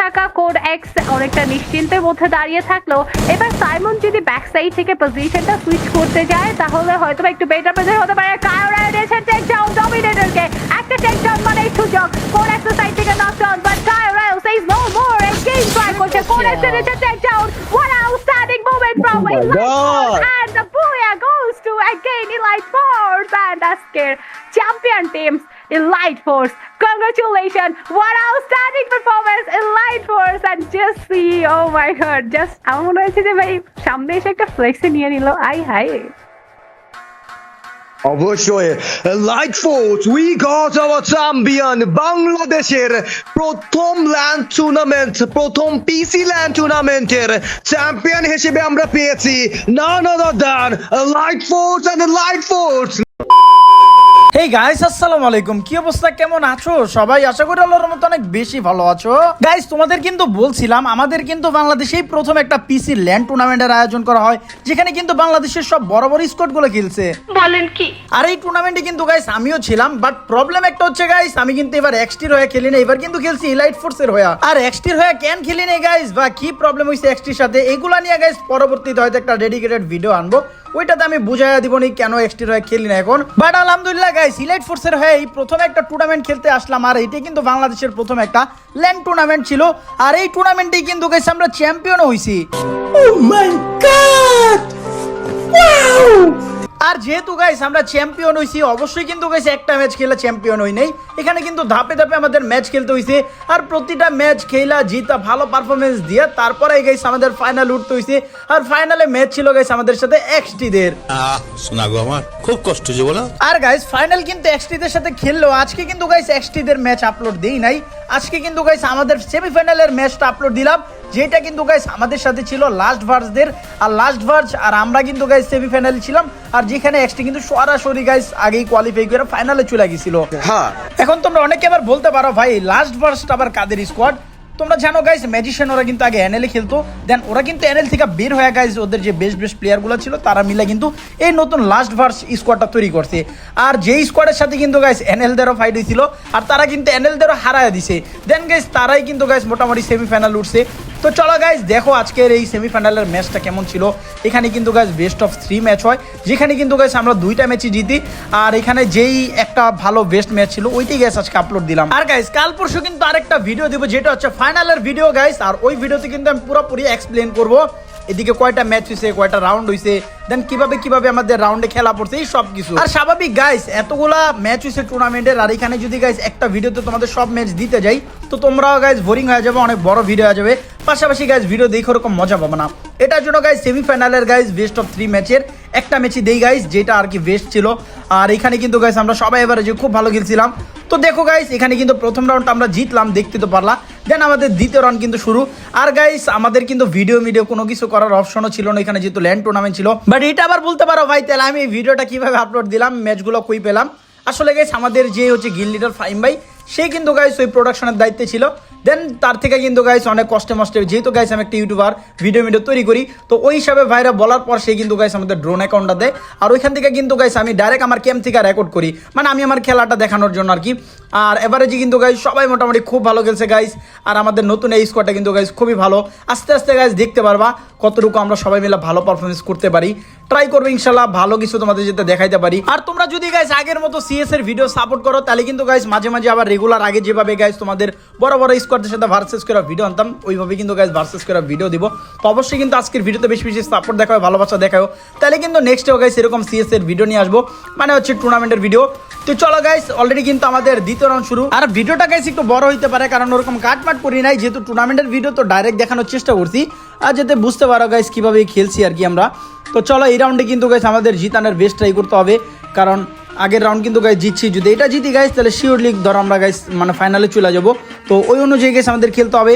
থাকা code x অনেকটা নিশ্চিন্তের মধ্যে দাঁড়িয়ে থাকল। এবার সাইমন যদি ব্যাক সাইড থেকে পজিশনটা সুইচ করতে যায় তাহলে হয়তো একটু বেটার পজিশন হতে পারে। কায়োরা এনেছে টেক ডাউন ডমিনেটরকে একটা টেক ডাউন মানে সুযোগ। কোড এক্স সাইড থেকে knock down but কায়োরা says no more again try করছে। কোড এক্স এনেছে take down what outstanding movement from God. and the booyah goes to again Elite Force and Asker champion teams Elite Force. Congratulations! What outstanding performance. Elite Force and just see oh my god. Just আমার মনে হয়েছে যে ভাই, সামনে এসে একটা ফ্লেক্সে নিয়ে নিল। আই হাই অবশ্যই light force we got our champion বাংলাদেশের প্রথম ল্যান্ড টুর্নামেন্ট প্রথম পিসি ল্যান্ড টুর্নামেন্টের চ্যাম্পিয়ন হিসেবে আমরা পেয়েছি। None other than light force and light force hey guys আসসালামু আলাইকুম। কি অবস্থা? কেমন আছো? সবাই আশা করি আল্লাহর মতো অনেক বেশি ভালো আছো। গাইস তোমাদের কিন্তু বলছিলাম আমাদের কিন্তু বাংলাদেশেই প্রথম একটা পিসি ল্যান্ড টুর্নামেন্টের আয়োজন করা হয় যেখানে কিন্তু বাংলাদেশের সব বড় বড় খেলছে। বলেন কি? আর এই টুর্নামেন্টে কিন্তু গাইস আমিও ছিলাম বাট প্রবলেম একটা হচ্ছে গাইস আমি কিন্তু এবার এক্সটির হয়ে খেলি না এবার কিন্তু খেলছি ইলাইট ফোর্সের হয়ে। আর এক্সটির হয়ে কেন খেলি না গাইস বা কি প্রবলেম হয়েছে এক্সটির সাথে? এগুলা নিয়ে গাইস পরবর্তীতে হয়তো একটা ডেডিকেটেড ভিডিও আনব। ওইটাতে আমি বুঝাইয়া দিব নি কেন এক্সটির হয়ে খেলি না এখন। বাট আলহামদুলিল্লাহ গাই ইলাইট ফোর্সের হয়ে এই প্রথম একটা টুর্নামেন্ট খেলতে আসলাম। আর এটাই কিন্তু বাংলাদেশের প্রথম একটা ল্যান্ড টুর্নামেন্ট ছিল। আর এই টুর্নামেন্টেই কিন্তু গাইস আমরা চ্যাম্পিয়ন হইছি। আর যেহেতু গাইস আমরা চ্যাম্পিয়ন হইছি অবশ্যই কিন্তু গাইস একটা ম্যাচ খেলে চ্যাম্পিয়ন হই নাই। এখানে কিন্তু ধাপে ধাপে আমাদের ম্যাচ খেলতে হইছে। আর প্রতিটা ম্যাচ খেলা জিতা ভালো পারফরমেন্স দিয়ে তারপরে গাইস আমাদের ফাইনাল উঠতে হইছে। আর ফাইনালে ম্যাচ ছিল গাইস আমাদের সাথে এক্সটিদের শোনা গো আমার খুব কষ্ট যে বলো। আর গাইস ফাইনাল কিন্তু এক্সটিদের সাথে খেললো আজকে কিন্তু গাইস এক্সটিদের ম্যাচ আপলোড দেই নাই। আজকে কিন্তু গাইস আমাদের সেমিফাইনালের ম্যাচটা আপলোড দিলাম যেটা কিন্তু গাইস আমাদের সাথে ছিল লাস্ট ভার্সদের আর লাস্ট ভার্স আর আমরা কিন্তু গাইস সেমিফাইনালে ছিলাম আর যেখানে এক্সটি কিন্তু সরাসরি গাইস আগেই কোয়ালিফাই করে ফাইনালে চলে গেছিল। হ্যাঁ। এখন তোমরা অনেকে আবার বলতে পারো ভাই লাস্ট ভার্সটা আবার কাদের স্কোয়াড তোমরা জানো গাইস ম্যাজিশিয়ান ওরা কিন্তু আগে এনএলে খেলতো। দেন ওরা কিন্তু এনএল থেকে বের হয়ে গাইস ওদের যে বেস্ট বেস্ট প্লেয়ারগুলো ছিল, তারা মিলে কিন্তু এই নতুন লাস্ট ভার্স স্কোয়াডটা তৈরি করছে। আর যেই স্কোয়াডের সাথে কিন্তু গাইস এনএল দেরও ফাইট হয়েছিল, আর তারা কিন্তু এনএল দেরও হারায় দিছে। দেন গাইস তারাই কিন্তু গাইস মোটামুটি সেমিফাইনাল উঠছে তো চলো গাইস দেখো আজকের এই সেমিফাইনালের ম্যাচটা কেমন ছিল। এখানে কিন্তু guys best of three match হয়। যেখানে কিন্তু গাইস আমরা দুইটা ম্যাচই জিতি। আর এখানে যেই একটা ভালো বেস্ট ম্যাচ ছিল, ওইটাই গাইস আজকে আপলোড দিলাম। আর গাইস কাল পরশু কিন্তু আরেকটা ভিডিও দিব, যেটা হচ্ছে ফাইনালের ভিডিও গাইস আর ওই ভিডিওতে কিন্তু আমি পুরোপুরি এক্সপ্লেন করব। এদিকে কয়টা ম্যাচ হয়েছে কয়টা রাউন্ড হয়েছে দেন কীভাবে কীভাবে আমাদের রাউন্ডে খেলা পড়ছে, এই সব কিছু আর স্বাভাবিক গাইস এতগুলা ম্যাচ হয়েছে টুর্নামেন্টের আর এখানে যদি গাইস একটা ভিডিওতে তোমাদের সব ম্যাচ দিতে যাই তো তোমরাও গাইস বোরিং হয়ে যাবে, অনেক বড় ভিডিও হয়ে যাবে। পাশাপাশি গাইস ভিডিও দেখে ওরকম মজা পাবো না। এটার জন্য গাইস সেমিফাইনালের গাইস বেস্ট অফ থ্রি ম্যাচের একটা ম্যাচই দেই গাইস যেটা আর কি বেস্ট ছিল। আর এখানে কিন্তু গাইস আমরা সবাই এবারে যে খুব ভালো খেলছিলাম। তো দেখো গাইস এখানে কিন্তু প্রথম রাউন্ডটা আমরা জিতলাম, দেখতে তো পারলাম দেন আমাদের দ্বিতীয় রাউন্ড কিন্তু শুরু। আর গাইস আমাদের কিন্তু ভিডিও মিডিও কোনো কিছু করার অপশনও ছিল না, এখানে যেহেতু ল্যান্ড টুর্নামেন্ট ছিল। বাট এটা আবার বলতে পারো ভাই, তাহলে আমি এই ভিডিওটা কীভাবে আপলোড দিলাম ম্যাচগুলো কই পেলাম? আসলে গাইস আমাদের যে হচ্ছে গিল লিডার ফাইম ভাই সে কিন্তু গাইস ওই প্রোডাকশনের দায়িত্বে ছিল। দেন তার থেকে কিন্তু গাইস অনেক কষ্টে মষ্টে, যেহেতু গাইস আমি একটা ইউটিউবার ভিডিও ভিডিও তৈরি করি, তো ওই হিসাবে ভাইরা বলার পর সে কিন্তু গাইস আমাদের ড্রোন অ্যাকাউন্টটা দেয়। আর ওইখান থেকে কিন্তু গাইস আমি ডাইরেক্ট আমার ক্যাম্প থেকে রেকর্ড করি। মানে আমি আমার খেলাটা দেখানোর জন্য আর কি। আর এভারেজে কিন্তু গাইস সবাই মোটামুটি খুব ভালো খেলছে গাইস আর আমাদের নতুন এই স্কোয়াডটা কিন্তু গাইস খুবই ভালো। আস্তে আস্তে গাইস দেখতে পারবা কতটুকু আমরা সবাই মিলে ভালো পারফরমেন্স করতে পারি। ট্রাই করব ইনশাল্লাহ, ভালো কিছু তোমাদের যেতে দেখাইতে পারি। আর তোমরা যদি গাইস আগের মতো সিএস এর ভিডিও সাপোর্ট করো, তাহলে কিন্তু গাইস মাঝে মাঝে আবার রেগুলার আগে যেভাবে গাইস তোমাদের বড় বড় স্কোয়াডের সাথে ভার্সেস করে ভিডিও আনতাম, ওইভাবে কিন্তু গাইস ভার্সেস করে ভিডিও দিব। তো অবশ্যই কিন্তু আজকের ভিডিওতে বেশি বেশি সাপোর্ট দেখাও, ভালোবাসা দেখাও। তাহলে কিন্তু নেক্সটেও গাইস এরকম সিএস এর ভিডিও নিয়ে আসব। মানে হচ্ছে টুর্নামেন্টের ভিডিও তো চলো গাইস অলরেডি কিন্তু আমাদের দ্বিতীয় রাউন্ড শুরু। আর ভিডিওটা গাইস একটু বড় হইতে পারে, কারণ ওরকম কাটমাট করি নাই, যেহেতু টুর্নামেন্টের ভিডিও তো ডাইরেক্ট দেখানোর চেষ্টা করছি। আর যাতে বুঝতে পারো গাইস কীভাবে খেলছি আর কি আমরা। তো চলো, এই রাউন্ডে কিন্তু গাইস আমাদের জিতানোর বেস্ট ট্রাই করতে হবে। কারণ, আগের রাউন্ড কিন্তু গাইস জিতছি। যদি এটা জিতি গাইস তাহলে শিওরলি ধরো আমরা গাইস মানে ফাইনালে চলে যাব। তো ওই অনুযায়ী গাইস আমাদের খেলতে হবে।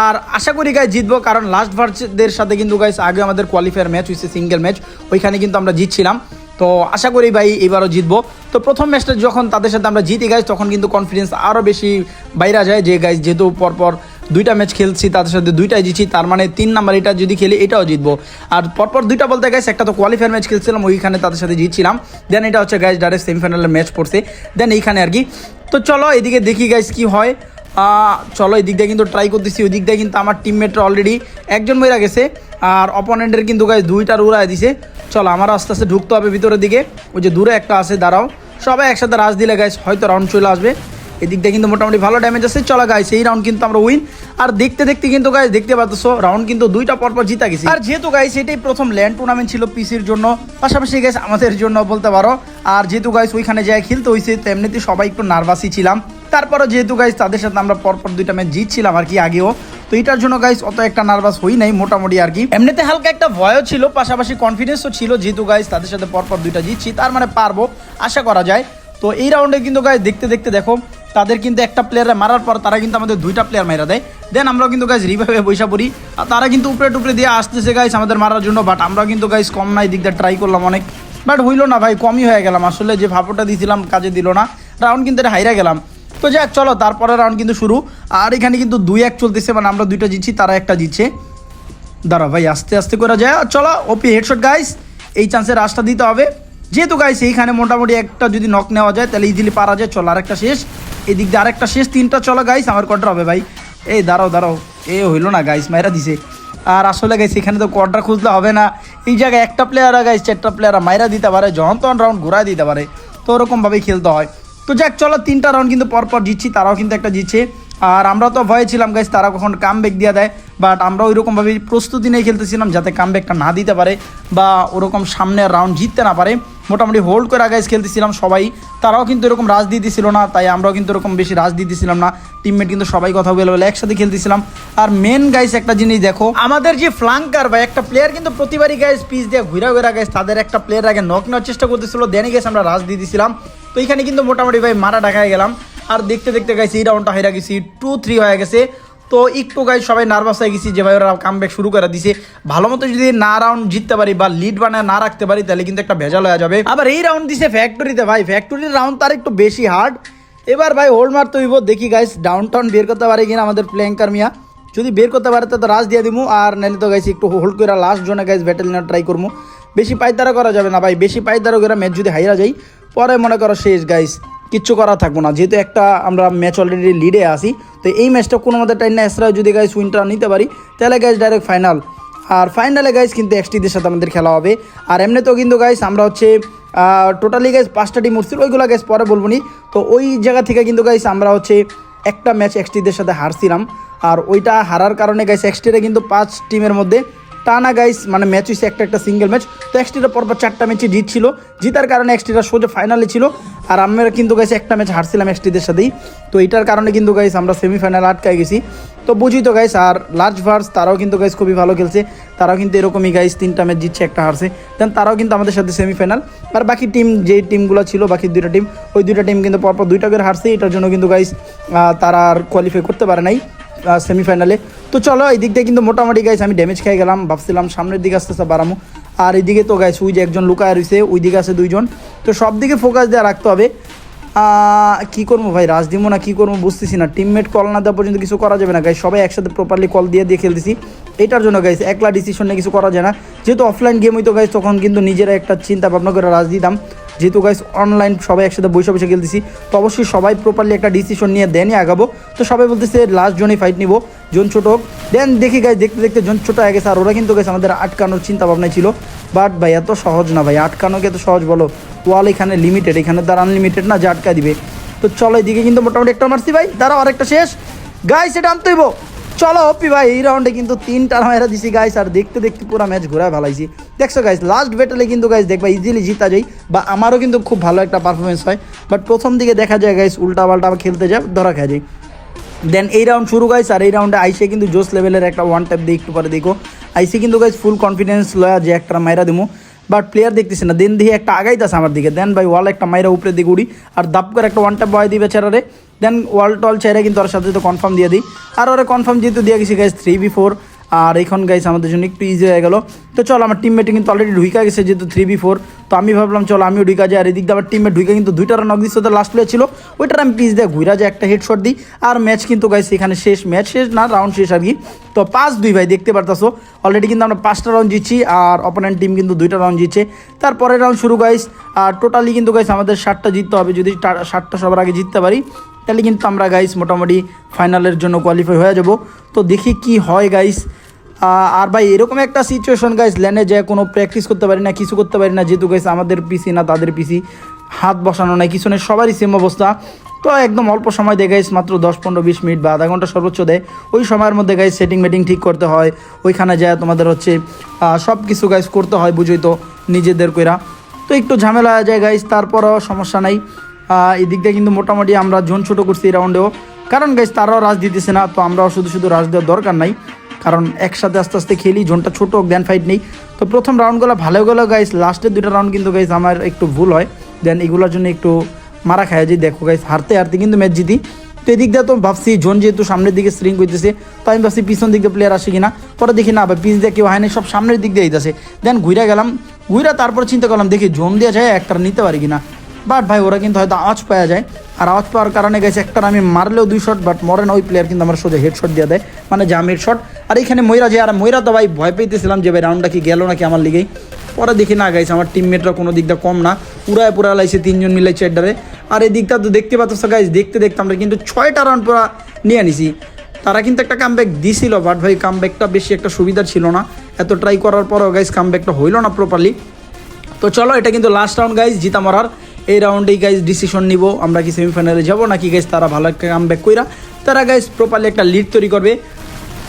আর আশা করি গাইস জিতবো, কারণ লাস্ট ভার্সদের সাথে কিন্তু গাইস আগে আমাদের কোয়ালিফায়ার ম্যাচ হয়েছে সিঙ্গেল ম্যাচ ওইখানে কিন্তু আমরা জিতছিলাম। তো আশা করি, ভাই, এবারও জিতবো। তো প্রথম ম্যাচটা যখন তাদের সাথে আমরা জিতি গাইস তখন কিন্তু কনফিডেন্স আরও বেশি বাইরা যায় যে গাইস যেহেতু পরপর দুইটা ম্যাচ খেলছি, তাদের সাথে দুইটাই জিতছি, তার মানে তিন নাম্বার এটা যদি খেলি এটাও জিতবো। আর পরপর দুইটা বলতে গাইস একটা তো কোয়ালিফায়ার ম্যাচ খেলছিলাম, ওইখানে তাদের সাথে জিতছিলাম। দেন এটা হচ্ছে গাইস ডাইরেক্ট সেমিফাইনালের ম্যাচ পড়ছে। দেন এইখানে আর কি। তো চলো এদিকে দেখি গাইস কি হয়। চলো এই দিক দিয়ে কিন্তু ট্রাই করতেছি ওই দিক দিয়ে কিন্তু আমার টিমমেটরা অলরেডি একজন মহিলা গেছে, আর অপোনেন্টের কিন্তু গাছ দুইটার উড়ায় দিছে। চলো আমার আস্তে আস্তে ঢুকতে হবে ভিতরের দিকে। ওই যে দূরে একটা আছে, দাঁড়াও। সবাই একসাথে রাশ দিলে গাছ হয়তো রাউন্ড চলে আসবে। এদিক দিয়ে কিন্তু মোটামুটি ভালো ড্যামেজ আছে। চলো গাইস এই রাউন্ড কিন্তু আমরা উইন আর দেখতে দেখতে কিন্তু গাইস দেখতে পাচ্ছ রাউন্ড কিন্তু দুইটা পরপর জিতা গেছি। আর যেহেতু গাইস এটাই প্রথম ল্যান্ড টুর্নামেন্ট ছিল পিসির জন্য। পাশাপাশি গাইস আমাদের জন্য বলতে পারো, আর যেহেতু গাইস ওইখানে যায় খেলতে হয়েছে তেমনিতে সবাই একটু নার্ভাসই ছিলাম। তারপরে যেহেতু গাইস তাদের সাথে আমরা পরপর দুইটা ম্যাচ জিতছিলাম আর কি আগেও। তো এটার জন্য গাইস অত একটা নার্ভাস হই নাই মোটামুটি আর কি। এমনিতে হালকা একটা ভয়ও ছিল, পাশাপাশি কনফিডেন্সও ছিল যেহেতু গাইস তাদের সাথে পরপর দুইটা জিতছি, তার মানে পারব, আশা করা যায়। তো এই রাউন্ডে কিন্তু গাইস দেখতে দেখতে দেখো তাদের কিন্তু একটা প্লেয়ারে মারার পর তারা কিন্তু আমাদের দুইটা প্লেয়ার মারা দেয়। দেন আমরা কিন্তু গাইজ রিভাইভে বৈশা পড়ি। আর তারা কিন্তু উপরে টুপরে দিয়ে আসতেছে গাইস আমাদের মারার জন্য বাট আমরা কিন্তু গাইস কম নাই, দিক দিয়ে ট্রাই করলাম অনেক। বাট হইল না ভাই, কমই হয়ে গেলাম। আসলে যে ভাপটা দিয়েছিলাম কাজে দিল না। রাউন্ড কিন্তু এটা হাইরা গেলাম। তো যাক, চলো, তারপরে রাউন্ড কিন্তু শুরু। আর এখানে কিন্তু দুই এক চলতেছে মানে আমরা দুইটা জিতছি, তারা একটা জিতছে। দাঁড়া ভাই, আস্তে আস্তে করে যায়। আর চলো ওপি হেডশট গাইস এই চান্সে রাস্তা দিতে হবে। যেহেতু গাইস এইখানে মোটামুটি একটা যদি নক নেওয়া যায়, তাহলে ইজিলি পারা যায়। চলো আর একটা শেষ। এদিক দিয়ে আরেকটা শেষ, তিনটা চলো গাইস আমার কটরা হবে ভাই। এই দাঁড়াও দাঁড়াও। এ হইল না গাইস মাইরা দিছে। আর আসলে গাইস এখানে তো কোয়ার্টার খুঁজলে হবে না। এই জায়গায় একটা প্লেয়ার গাইস চারটা প্লেয়ার মাইরা দিতে পারে যখন তখন রাউন্ড ঘুরায় দিতে পারে। তো ওরকমভাবেই খেলতে হয়। তো যাক, চলো তিনটা রাউন্ড কিন্তু পরপর জিতছি, তারাও কিন্তু একটা জিতছে। আর আমরা তো ভয়ে ছিলাম গাইজ তারা কখন কাম ব্যাক দিয়ে দেয়। বাট আমরা ওইরকমভাবে প্রস্তুতি নিয়ে খেলতেছিলাম যাতে কাম ব্যাকটা না দিতে পারে বা ওরকম সামনের রাউন্ড জিততে না পারে। মোটামুটি হোল্ড করে গাইস খেলতেছিলাম সবাই। তারাও কিন্তু এরকম রাজ দিতেছিল না, তাই আমরাও কিন্তু এরকম বেশি রাজ দিতেছিলাম না। টিমমেট কিন্তু সবাই কথা বলে বলে একসাথে খেলতেছিলাম। আর মেন গাইস একটা জিনিস দেখো, আমাদের যে ফ্লাঙ্কার বা একটা প্লেয়ার কিন্তু প্রতিবারই গাইজ পিচ দিয়ে ঘুরা ঘুরা গাইস তাদের একটা প্লেয়ার আগে নক নেওয়ার চেষ্টা করতেছিল। দেনে গেছে আমরা রাজ দিয়ে দিছিলাম। তো এখানে কিন্তু মোটামুটি ভাই মারা ঢাকায় গেলাম। আর দেখতে দেখতে গাইছি এই রাউন্ডটা হেরা গেছি টু থ্রি হয়ে গেছে। তো একটু গাই সবাই নার্ভাস হয়ে গেছি যে ভাই ওরা কাম শুরু করে দিছে। ভালো মতো যদি না রাউন্ড জিততে পারি বা লিড বানায় না রাখতে পারি, তাহলে কিন্তু একটা ভেজাল হয়ে যাবে। আবার এই রাউন্ড দিছে ফ্যাক্টরিতে ভাই। ফ্যাক্টরির রাউন্ড তার একটু বেশি হার্ড এবার ভাই হোল্ড মারতে হইব। দেখি গাইস ডাউন টাউন বের করতে পারে কিনা আমাদের প্লেঙ্কার মিয়া। যদি বের করতে পারে তো রাজ দিয়ে দিবো আর নাহলে তো গাইছি একটু হোল্ড করে লাস্ট জোনে গাইস ব্যাটেল নেওয়ার ট্রাই করব বেশি পাইতারা করা যাবে না ভাই। বেশি পাইতারা করে ম্যাচ যদি হাইরা যাই, পরে মনে করো শেষ গাইস কিচ্ছু করা থাকব না। যেহেতু একটা আমরা ম্যাচ অলরেডি লিডে আসি তো এই ম্যাচটা কোনো মতো টাইম না এসরা যদি গাইস উইনটা নিতে পারি, তাহলে গাইস ডাইরেক্ট ফাইনাল আর ফাইনালে গাইস কিন্তু এক্সটিদের সাথে আমাদের খেলা হবে। আর এমনিতেও কিন্তু গাইস আমরা হচ্ছে টোটালি গাইস পাঁচটা টিম উঠছিল, ওইগুলো গাইস পরে বলব নি। তো ওই জায়গা থেকে কিন্তু গাইস আমরা হচ্ছে একটা ম্যাচ এক্সটিদের সাথে হারছিলাম। আর ওইটা হারার কারণে গাইস এক্সটিরা কিন্তু পাঁচ টিমের মধ্যে টানা গাইস মানে ম্যাচ হয়েছে একটা একটা সিঙ্গেল ম্যাচ তো এক্সটিরা পরপর চারটা ম্যাচে জিতছিল। জিতার কারণে এক্সটিরা সোজা ফাইনালে ছিল। আর আমরা কিন্তু গাইস একটা ম্যাচ হারছিলাম এসটিদের সাথেই। তো এটার কারণে কিন্তু গাইস আমরা সেমিফাইনাল আটকায় গেছি। তো বুঝি তো গাইস আর লার্জ ভার্স তারাও কিন্তু গাইস খুবই ভালো খেলছে। তারাও কিন্তু এরকমই গাইস তিনটা ম্যাচ জিতছে, একটা হারছে। দেন তারাও কিন্তু আমাদের সাথে সেমিফাইনাল আর বাকি টিম যে টিমগুলো ছিল, বাকি দুইটা টিম ওই দুইটা টিম কিন্তু পরপর দুইটা করে হারছে। এটার জন্য কিন্তু গাইস তারা আর কোয়ালিফাই করতে পারে নাই সেমিফাইনালে তো চলো, এই দিক দিয়ে কিন্তু মোটামুটি গাইস আমি ড্যামেজ খেয়ে গেলাম। ভাবছিলাম সামনের দিকে আস্তে আস্তে বাড়ামো আর এদিকে তো গাইছে ওই যে একজন লুকায় রয়েছে ওই দিকে আছে দুইজন। তো সব দিকে ফোকাস দেওয়া রাখতে হবে। কী করব ভাই রাজ দিব না কী করব বুঝতেছি না। টিমমেট কল না দেওয়া পর্যন্ত কিছু করা যাবে না গাইস সবাই একসাথে প্রপারলি কল দিয়ে দিয়ে খেলতেছি। এটার জন্য গাইছে একলা ডিসিশন নিয়ে কিছু করা যায় না। যেহেতু অফলাইন গেম হইতো গাইস তখন কিন্তু নিজেরা একটা চিন্তা ভাবনা করে রাজ দিতাম যেহেতু গাইস অনলাইন সবাই একসাথে বসে বসে খেলতেছি, তো অবশ্যই সবাই প্রপারলি একটা ডিসিশন নিয়ে দেনই আগাবো। তো সবাই বলতেছে লাস্ট জোনে ফাইট নিব, জোন ছোট হোক। দেন দেখি গাইস দেখতে দেখতে জোন ছোট হয়ে গেছে, আর ওরা কিন্তু গেছে আমাদের আটকানোর চিন্তা ভাবনা ছিল। বাট ভাই, এত সহজ না ভাই, আটকানোকে এত সহজ বলো। ওয়াল এখানে লিমিটেড এখানে তার আনলিমিটেড না, যে আটকা দিবে। তো চলো এদিকে কিন্তু মোটামুটি একটা মারছি ভাই, দাঁড়াও আরেকটা শেষ। গাইস এটা আনতে হইব। চলো অপি ভাই, এই রাউন্ডে কিন্তু তিনটা মেরা দিছি গাইস আর দেখতে দেখতে পুরো ম্যাচ ঘুরায় ভালাইছি দেখছ গাইস লাস্ট ব্যাটেলে কিন্তু গাইস দেখবা ইজিলি জিতা যাই বা আমারও কিন্তু খুব ভালো একটা পারফরমেন্স হয়। বাট প্রথম দিকে দেখা যায় গাইস উল্টা পাল্টা খেলতে যায়, ধরা খেয়ে যায়। দেন এই রাউন্ড শুরু গাইস আর এই রাউন্ডে আইসে কিন্তু জোস লেভেলের একটা ওয়ান ট্যাপ দিয়ে একটু পরে দেখো। আইসে কিন্তু গাইস ফুল কনফিডেন্স লয়া যে একটা মাইরা দিমু। বাট প্লেয়ার দেখতেছি না দেন দিয়ে একটা আগাইতেছে আমার দিকে। দেন ভাই ওয়াল একটা মাইরা উপরে দিকে উড়ি, আর দাপ করে একটা ওয়ান ট্যাপ বয় দিবে বেচারারে দেন ওয়াল টল ছেড়ে কিন্তু ওর সাথে সাথে কনফার্ম দিয়ে দিই। আর ওরা কনফার্ম যেহেতু দিয়ে গেছি গাইস থ্রি বি ফোর আর এখন গাইস আমাদের জন্য একটু ইজি হয়ে গেল। তো চলো, আমার টিমমেটে কিন্তু অলরেডি ঢুইকা গেছে যেহেতু থ্রি বি ফোর তো আমি ভাবলাম, চলো, আমিও ঢুকা যাই। আর এদিক দিয়ে আমার টিমমেট ঢুকে কিন্তু দুইটা রান দিচ্ছে তো লাস্ট প্লে ছিল। ওইটার আমি পিস দিয়ে ঘুরা যায়, একটা হেডশট দিই। আর ম্যাচ কিন্তু গাইস এখানে শেষ। ম্যাচ শেষ না রাউন্ড শেষ আর কি। তো পাঁচ দুই ভাই, দেখতে পারতাছো। অলরেডি কিন্তু আমরা পাঁচটা রাউন্ড জিতছি, আর অপোনেন্ট টিম কিন্তু দুইটা রাউন্ড জিতছে। তারপরের রাউন্ড শুরু গাইস আর টোটালি কিন্তু গাইস আমাদের ষাটটা জিততে হবে, যদি ষাটটা সবার আগে জিততে পারি। তাহলে কিন্তু আমরা গাইস মোটামুটি ফাইনালের জন্য কোয়ালিফাই হয়ে যাব। তো দেখি কি হয় গাইস আর ভাই এরকম একটা সিচুয়েশন গাইস ল্যান্ডে যায় কোনো প্র্যাকটিস করতে পারি না, কিছু করতে পারি না, যেহেতু গাইস আমাদের পিসি না, তাদের পিসি হাত বসানো নাই, কিছু নেই, সবারই সেম অবস্থা। তো একদম অল্প সময় দেয় গাইস মাত্র দশ, পনেরো, বিশ মিনিট বা আধা ঘণ্টা সর্বোচ্চ দেয়। ওই সময়ের মধ্যে গাইস সেটিং মেটিং ঠিক করতে হয়। ওইখানে যায় তোমাদের হচ্ছে সব কিছু গাইস করতে হয় বুঝোই তো নিজেদের কইরা। তো একটু ঝামেলা হয়ে যায় গাইস তারপরও সমস্যা নাই। আহ, এই দিক দিয়ে কিন্তু মোটামুটি আমরা জোন ছোটো করছি এই রাউন্ডেও কারণ গাইস তারাও রাজ দিতেছে না তো আমরাও শুধু শুধু রাজ দেওয়ার দরকার নাই। কারণ একসাথে আস্তে আস্তে খেলি জোনটা ছোটো দেন ফাইট নেই। তো প্রথম রাউন্ডগুলো ভালো গেলো গাইস লাস্টের দুটো রাউন্ড কিন্তু গাইস আমার একটু ভুল হয়। দেন এগুলোর জন্য একটু মারা খায় যে দেখো গাইস হারতে হারতে কিন্তু ম্যাচ জিতি। তো এদিক দিয়ে তো ভাবছি জোন যেহেতু সামনের দিকে স্ট্রিং করতেছে তো আমি ভাবছি পিছন দিক দিয়ে প্লেয়ার আসে কিনা। পরে দেখি না পিছ দিয়ে কেউ হয় সব সামনের দিক দিয়ে আইতেছে। দেন ঘুরে গেলাম ঘুরে তারপর চিন্তা করলাম দেখি জোন দিয়ে যায় একটা নিতে পারি কিনা। বাট ভাই, ওরা কিন্তু হয়তো আওয়াজ পাওয়া যায়। আর আওয়াজ পাওয়ার কারণে গেছে একটা আমি মারলেও দুই শট বাট মরেন ওই প্লেয়ার কিন্তু আমার সোজা হেড শট দিয়ে দেয়। মানে জামের শট আর এখানে ময়রা যায়, আর ময়রা তো ভাই ভয় পেতেছিলাম যে ভাই রাউন্ডটা কি গেল নাকি আমার লিগেই। পরে দেখি না গাইছে আমার টিমমেটরা কোনো দিকটা কম না। পুরায় পুরা লাইছে, তিনজন মিলে চেডারে আর এই দিকটা তো দেখতে পাচ্ছ গাইজ দেখতে দেখতে আমরা কিন্তু ছয়টা রাউন্ড পুরা নিয়ে নিছি তারা কিন্তু একটা কামব্যাক দিছিল বাট ভাই কামব্যাকটা বেশি একটা সুবিধা ছিল না। এত ট্রাই করার পরেও গাইজ কামব্যাকটা হইল না প্রপারলি তো চলো, এটা কিন্তু লাস্ট রাউন্ড গাইজ জিতা মরার। এই রাউন্ডেই গাইজ ডিসিশন নিব। আমরা কি সেমিফাইনালে যাব নাকি গাইজ তারা ভালো একটা কাম ব্যাক কইরা তারা গাইজ প্রপারলি একটা লিড তৈরি করবে।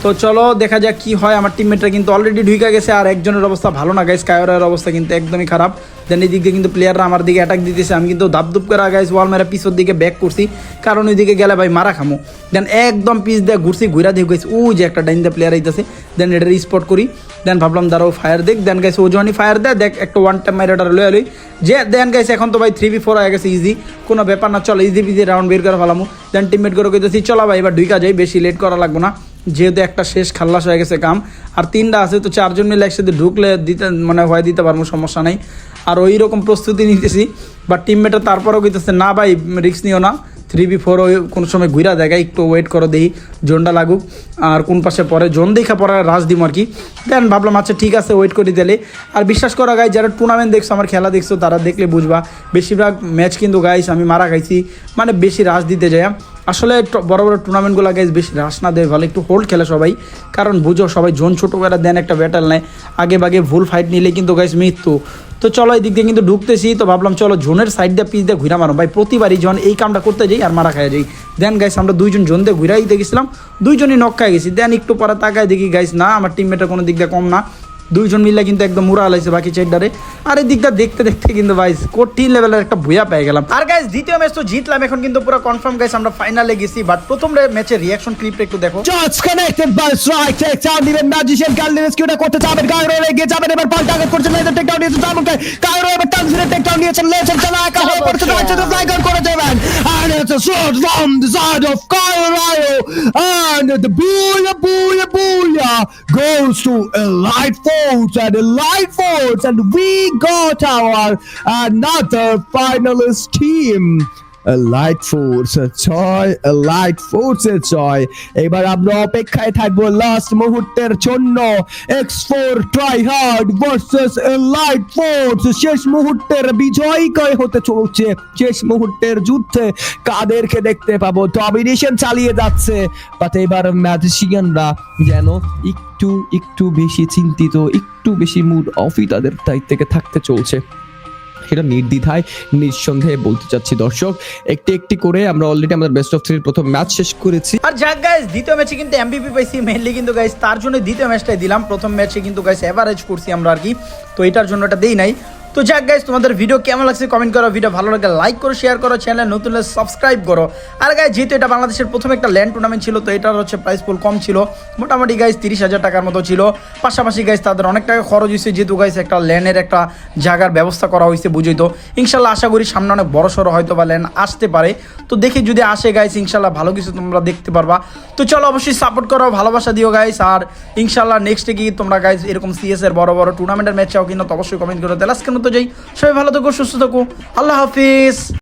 তো চলো দেখা যাক কি হয়। আমার টিমমেটরা কিন্তু অলরেডি ঢুকে গেছে আর একজনের অবস্থা ভালো না গাইজ কায়রের অবস্থা কিন্তু একদমই খারাপ। দেন এই দিক কিন্তু প্লেয়াররা আমার দিকে অ্যাটাক দিতেছে। আমি কিন্তু ধাপধুপ করে গাইজ ওয়াল মেরা পিছর দিকে ব্যাক করছি। কারণ ওই দিকে গেলে ভাই মারা খামো। দেন একদম পিস দিয়ে ঘুরছি ঘুরা দিয়ে গেছি ও যে একটা ডাইন দিয়ে প্লেয়ার আইতেছে। দেন এটার স্পট করি। দেন ভাবলাম, দাঁড়াও ফায়ার দেখ। দেন গাইছে ও যখনই ফায়ার দেয়, দেখ, একটা ওয়ান টাইম মাইর ওটা লয়ে লই। যে দেন গাইছে এখন তো ভাই থ্রি বি ফোর হয়ে গেছে ইজি কোনো ব্যাপার না, চলো ইজি বিজি রাউন্ড বের করে ফেলামু। দেন টিমমেট করে কইতেছি, চলো ভাই এবার ঢুকা যাই, বেশি লেট করা লাগবো না। যেহেতু একটা শেষ খাল্লাস হয়ে গেছে কাম। আর তিনটা আছে, তো চারজন মিলে একসাথে ঢুকলে দিতে মানে হয় দিতে পারব, সমস্যা নাই। আর ওই রকম প্রস্তুতি নিতেছি। বা টিমমেটে তারপরেও কইতেছে, না ভাই রিক্স নিও না। থ্রি বি ফোর কোনো সময় ঘুরা দেখা একটু ওয়েট করো দেখি জোনটা লাগুক। আর কোন পাশে পরে জোন দেখা পরে রাজ দিম আর কি। দেন ভাবলাম আচ্ছা ঠিক আছে ওয়েট করে দিলে আর বিশ্বাস করা গাই যারা টুর্নামেন্ট দেখছ, আমার খেলা দেখছ, তারা দেখলে বুঝবা। বেশিরভাগ ম্যাচ কিন্তু গাইস আমি মারা খাইছি। মানে বেশি রাশ দিতে যায় আসলে বড় বড় টুর্নামেন্টগুলো গাইজ বেশি রাশ না দেয়, ভালো একটু হোল্ড খেলে সবাই। কারণ বুঝো, সবাই জোন ছোটো করে দেন একটা ব্যাটাল নেয়। আগে বাগে ভুল ফাইট নিলে কিন্তু গাইজ মৃত্যু। তো চলো এই দিক দিয়ে কিন্তু ঢুকতেছি, তো ভাবলাম চলো জোনের সাইড দিয়ে পিস দিয়ে ঘুরা মারো ভাই, প্রতিবারই যখন এই কামটা করতে যাই আর মারা খাই যাই। দেন গাইস আমরা দুইজন জোন দিয়ে ঘুরাই দেখেছিলাম। দুইজনই নক খাই গেছি। দেন একটু পরে তাকায় দেখি গাইস না, আমার টিমমেটের কোনো দিক দিয়ে কম না। দুইজন মিলে কিন্তু একদম মুরা লাইছে বাকি চারটারে আর এই দিকটা দেখতে দেখতে কিন্তু ভাই কঠিন লেভেলের একটা ভুয়া পেয়ে গেলাম। আর গাইস দ্বিতীয় ম্যাচ তো জিতলাম এখন কিন্তু পুরো কনফার্ম গাইস আমরা ফাইনালে গেছি বাট প্রথম ম্যাচের রিয়াকশন ক্লিপটা একটু দেখো। Just connected by strike take down দিবেন ম্যাজিশিয়ান কালনি রেস্কিউটা করতে যাবেন কায়রো এগিয়ে যাবেন এবার পাল্টা আঘাত করছেন এদের টেক ডাউন নিয়েছেন তারমুখে কায়রো এবার টানজিনের টেক ডাউন নিয়েছেন লেজেন্ড চালা একা হয়ে পড়ছে রাজ্যে তো ফ্লাই করে দেবেন। And it's a shot from the side of Cairo and the booyah booyah booyah goes to Elite And Elite Force and we got our another finalist team light force ছয় light ফোর্সের ছয় এবার আমরা অপেক্ষায় থাকব last মুহূর্তের জন্য। X four try hard versus light force শেষ মুহূর্তের বিজয়ী কে হতে চলছে? শেষ মুহূর্তের যুদ্ধে কাদেরকে দেখতে পাবো? ডমিনেশন চালিয়ে যাচ্ছে। বাট এবার ম্যাজিশিয়ানরা যেন একটু একটু বেশি চিন্তিত, একটু বেশি মুড অফই তাদের দায়িত্ব থেকে থাকতে চলছে। সেটা নির্দ্বিধায়, নিঃসন্দেহে বলতে চাচ্ছি দর্শক, একটি একটি করে আমরা অলরেডি আমাদের বেস্ট অফ থ্রির প্রথম ম্যাচ শেষ করেছি। আর যাক গাইস দ্বিতীয় ম্যাচে কিন্তু এমবিপি পাইছি মেনলি কিন্তু গাইস তার জন্য দ্বিতীয় ম্যাচটাই দিলাম। প্রথম ম্যাচে কিন্তু গাইস এভারেজ করছি আমরা আর কি। তো এটার জন্য এটা দেই নাই। তো যাক গাইস তোমাদের ভিডিও কেমন লাগছে কমেন্ট করো ভিডিও ভালো লাগলে লাইক করো শেয়ার করো চ্যানেল নতুন সাবস্ক্রাইব করো। আর গাইস যেহেতু এটা বাংলাদেশের প্রথম একটা ল্যান্ড টুর্নামেন্ট ছিল, তো এটার হচ্ছে প্রাইস পুল কম ছিল, মোটামুটি গাইস তিরিশ হাজার টাকার মতো ছিল। পাশাপাশি গাইস তাদের অনেক টাকা খরচ হয়েছে, যেহেতু গাইস একটা ল্যান্ডের একটা জায়গার ব্যবস্থা করা হয়েছে, বুঝই তো। ইনশাল্লাহ আশা করি সামনে অনেক বড় সড়ো হয়তো বা ল্যান্ড আসতে পারে। তো দেখি যদি আসে গাইস ইনশাল্লাহ ভালো কিছু তোমরা দেখতে পারবা। তো চলো অবশ্যই সাপোর্ট করো, ভালোবাসা দিও গাইস আর ইনশাল্লাহ নেক্সটে কি তোমরা গাইস এরকম সিএস এর বড় বড় টুর্নামেন্টের ম্যাচ চাও কিনা, তো অবশ্যই কমেন্ট করো তাহলে আজকের মতো যাই। সবাই ভালো থাকো সুস্থ থাকো। আল্লাহ হাফিজ।